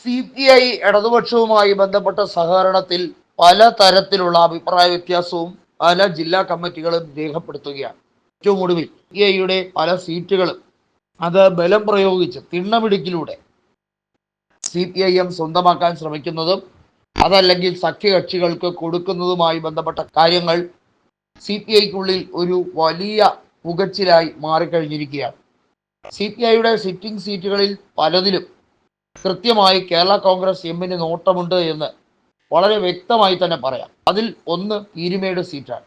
C P I ഇടതുപക്ഷവുമായി ബന്ധപ്പെട്ട സഹകരണത്തിൽ പല തരത്തിലുള്ള അഭിപ്രായ വ്യത്യാസവും പല ജില്ലാ കമ്മിറ്റികളും രേഖപ്പെടുത്തുകയാണ്. ഏറ്റവും ഒടുവിൽ സി ഐയുടെ പല സീറ്റുകളും അത് ബലം പ്രയോഗിച്ച് തിണ്ണമിടുക്കിലൂടെ സി പി ഐ എം സ്വന്തമാക്കാൻ ശ്രമിക്കുന്നതും അതല്ലെങ്കിൽ സഖ്യകക്ഷികൾക്ക് കൊടുക്കുന്നതുമായി ബന്ധപ്പെട്ട കാര്യങ്ങൾ സി പി ഐക്കുള്ളിൽ ഒരു വലിയ പുകച്ചിലായി മാറിക്കഴിഞ്ഞിരിക്കുകയാണ്. സി പി ഐയുടെ സിറ്റിംഗ് സീറ്റുകളിൽ പലതിലും കൃത്യമായി കേരള കോൺഗ്രസ് എമ്മിന് നോട്ടമുണ്ട് എന്ന് വളരെ വ്യക്തമായി തന്നെ പറയാം. അതിൽ ഒന്ന് പീരുമേട് സീറ്റാണ്.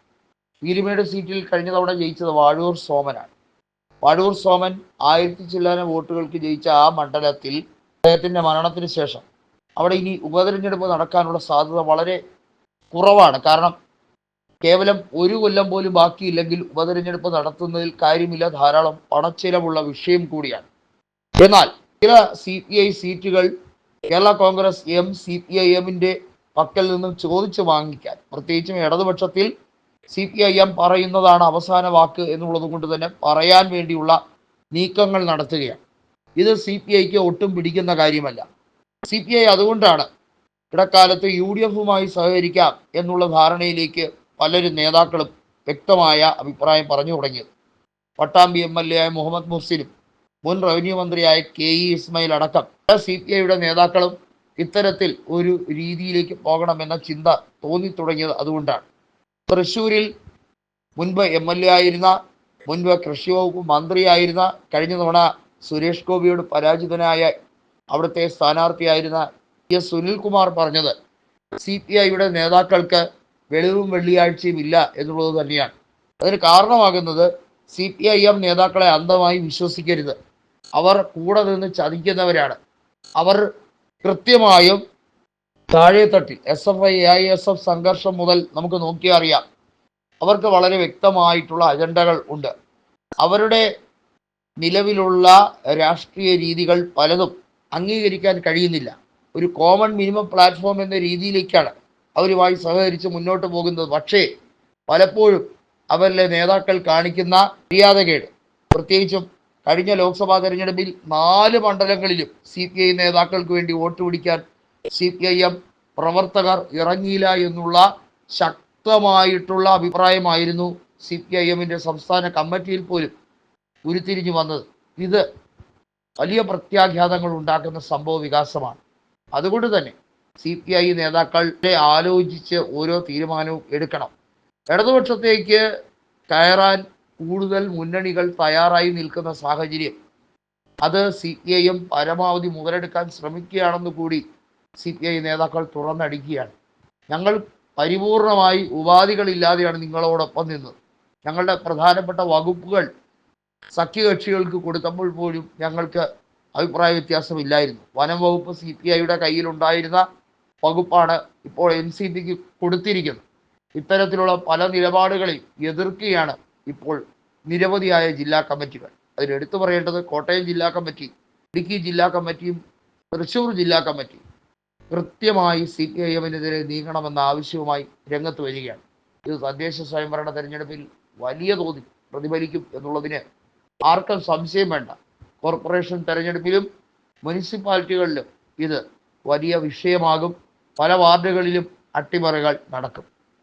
പീരുമേട് സീറ്റിൽ കഴിഞ്ഞ തവണ ജയിച്ചത് വാഴൂർ സോമനാണ്. വാഴൂർ സോമൻ ആയിരത്തി ചില്ലാന വോട്ടുകൾക്ക് ജയിച്ച ആ മണ്ഡലത്തിൽ അദ്ദേഹത്തിന്റെ മരണത്തിന് ശേഷം അവിടെ ഇനി ഉപതെരഞ്ഞെടുപ്പ് നടക്കാനുള്ള സാധ്യത വളരെ കുറവാണ്. കാരണം കേവലം ഒരു കൊല്ലം പോലും ബാക്കിയില്ലെങ്കിൽ ഉപതെരഞ്ഞെടുപ്പ് നടത്തുന്നതിൽ കാര്യമില്ല. ധാരാളം പണച്ചിലവുള്ള വിഷയം കൂടിയാണ്. എന്നാൽ ചില സി പി ഐ സീറ്റുകൾ Kerala Congress M C P I എമ്മിന്റെ പക്കൽ നിന്നും ചോദിച്ചു വാങ്ങിക്കാൻ. പ്രത്യേകിച്ചും ഇടതുപക്ഷത്തിൽ സി പി ഐ എം പറയുന്നതാണ് അവസാന വാക്ക് എന്നുള്ളത് കൊണ്ട് തന്നെ പറയാൻ വേണ്ടിയുള്ള നീക്കങ്ങൾ നടത്തുകയാണ്. ഇത് സി പി ഐക്ക് ഒട്ടും പിടിക്കുന്ന കാര്യമല്ല. സി പി ഐ അതുകൊണ്ടാണ് ഇടക്കാലത്ത് യു ഡി എഫുമായി സഹകരിക്കാം എന്നുള്ള ധാരണയിലേക്ക് പലരും നേതാക്കളും വ്യക്തമായ അഭിപ്രായം പറഞ്ഞു തുടങ്ങിയത്. പട്ടാമ്പി എം എൽ എ ആയ മുഹമ്മദ് മുഹ്സിനും മുൻ റവന്യൂ മന്ത്രിയായ കെ ഇ ഇസ്മയിൽ അടക്കം പല സി പി ഐയുടെ നേതാക്കളും ഇത്തരത്തിൽ ഒരു രീതിയിലേക്ക് പോകണമെന്ന ചിന്ത തോന്നി തുടങ്ങിയത് അതുകൊണ്ടാണ്. തൃശ്ശൂരിൽ മുൻപ് എം എൽ എ ആയിരുന്ന മുൻപ് കൃഷി വകുപ്പ് മന്ത്രിയായിരുന്ന കഴിഞ്ഞ തവണ സുരേഷ് ഗോപിയോട് പരാജിതനായ അവിടുത്തെ സ്ഥാനാർത്ഥിയായിരുന്ന എസ് സുനിൽകുമാർ പറഞ്ഞത് സി പി ഐയുടെ നേതാക്കൾക്ക് വെളിവും വെള്ളിയാഴ്ചയും ഇല്ല എന്നുള്ളത് തന്നെയാണ്. അതിന് കാരണമാകുന്നത് സി പി ഐ എം നേതാക്കളെ അന്ധമായി വിശ്വസിക്കരുത്. അവർ കൂടെ നിന്ന് ചതിക്കുന്നവരാണ്. അവർ കൃത്യമായും താഴെത്തട്ടിൽ S F I I S F സംഘർഷം മുതൽ നമുക്ക് നോക്കിയാൽ അറിയാം. അവർക്ക് വളരെ വ്യക്തമായിട്ടുള്ള അജണ്ടകൾ ഉണ്ട്. അവരുടെ നിലവിലുള്ള രാഷ്ട്രീയ രീതികൾ പലതും അംഗീകരിക്കാൻ കഴിയുന്നില്ല. ഒരു കോമൺ മിനിമം പ്ലാറ്റ്ഫോം എന്ന രീതിയിലേക്കാണ് അവരുമായി സഹകരിച്ച് മുന്നോട്ട് പോകുന്നത്. പക്ഷേ പലപ്പോഴും അവരിലെ നേതാക്കൾ കാണിക്കുന്ന മര്യാദകേട് പ്രത്യേകിച്ചും കഴിഞ്ഞ ലോക്സഭാ തെരഞ്ഞെടുപ്പിൽ നാല് മണ്ഡലങ്ങളിലും സി പി ഐ നേതാക്കൾക്ക് വേണ്ടി വോട്ട് പിടിക്കാൻ സി പി ഐ എം പ്രവർത്തകർ ഇറങ്ങിയില്ല എന്നുള്ള ശക്തമായിട്ടുള്ള അഭിപ്രായമായിരുന്നു സി പി ഐ എമ്മിന്റെ സംസ്ഥാന കമ്മിറ്റിയിൽ പോലും ഉരുത്തിരിഞ്ഞു വന്നത്. ഇത് വലിയ പ്രത്യാഘാതങ്ങൾ ഉണ്ടാക്കുന്ന സംഭവ വികാസമാണ്. അതുകൊണ്ട് തന്നെ സി പി ഐ നേതാക്കളെ ആലോചിച്ച് ഓരോ തീരുമാനവും എടുക്കണം. ഇടതുപക്ഷത്തേക്ക് കയറാൻ കൂടുതൽ മുന്നണികൾ തയ്യാറായി നിൽക്കുന്ന സാഹചര്യം. അത് സി പി ഐ എം പരമാവധി മുതലെടുക്കാൻ ശ്രമിക്കുകയാണെന്ന് കൂടി സി പി ഐ നേതാക്കൾ തുറന്നടിക്കുകയാണ്. ഞങ്ങൾ പരിപൂർണമായി ഉപാധികളില്ലാതെയാണ് നിങ്ങളോടൊപ്പം നിന്നത്. ഞങ്ങളുടെ പ്രധാനപ്പെട്ട വകുപ്പുകൾ സഖ്യകക്ഷികൾക്ക് കൊടുത്തപ്പോൾ പോലും ഞങ്ങൾക്ക് അഭിപ്രായ വ്യത്യാസമില്ലായിരുന്നു. വനം വകുപ്പ് സി പി ഐയുടെ കയ്യിലുണ്ടായിരുന്ന വകുപ്പാണ് ഇപ്പോൾ എൻ സി പിക്ക് കൊടുത്തിരിക്കുന്നത്. ഇത്തരത്തിലുള്ള പല നിലപാടുകളെയും എതിർക്കുകയാണ് ഇപ്പോൾ നിരവധിയായ ജില്ലാ കമ്മിറ്റികൾ. അതിൽ എടുത്തു പറയേണ്ടത് കോട്ടയം ജില്ലാ കമ്മിറ്റി ഇടുക്കി ജില്ലാ കമ്മിറ്റിയും തൃശ്ശൂർ ജില്ലാ കമ്മിറ്റിയും കൃത്യമായി സി പി ഐ എമ്മിനെതിരെ നീങ്ങണമെന്ന ആവശ്യവുമായി രംഗത്ത് വരികയാണ്. ഇത് തദ്ദേശ സ്വയംഭരണ തെരഞ്ഞെടുപ്പിൽ വലിയ തോതിൽ പ്രതിഫലിക്കും എന്നുള്ളതിന് ആർക്കും സംശയം വേണ്ട. കോർപ്പറേഷൻ തെരഞ്ഞെടുപ്പിലും മുനിസിപ്പാലിറ്റികളിലും ഇത് വലിയ വിഷയമാകും. പല വാർഡുകളിലും അട്ടിമറികൾ നടക്കും.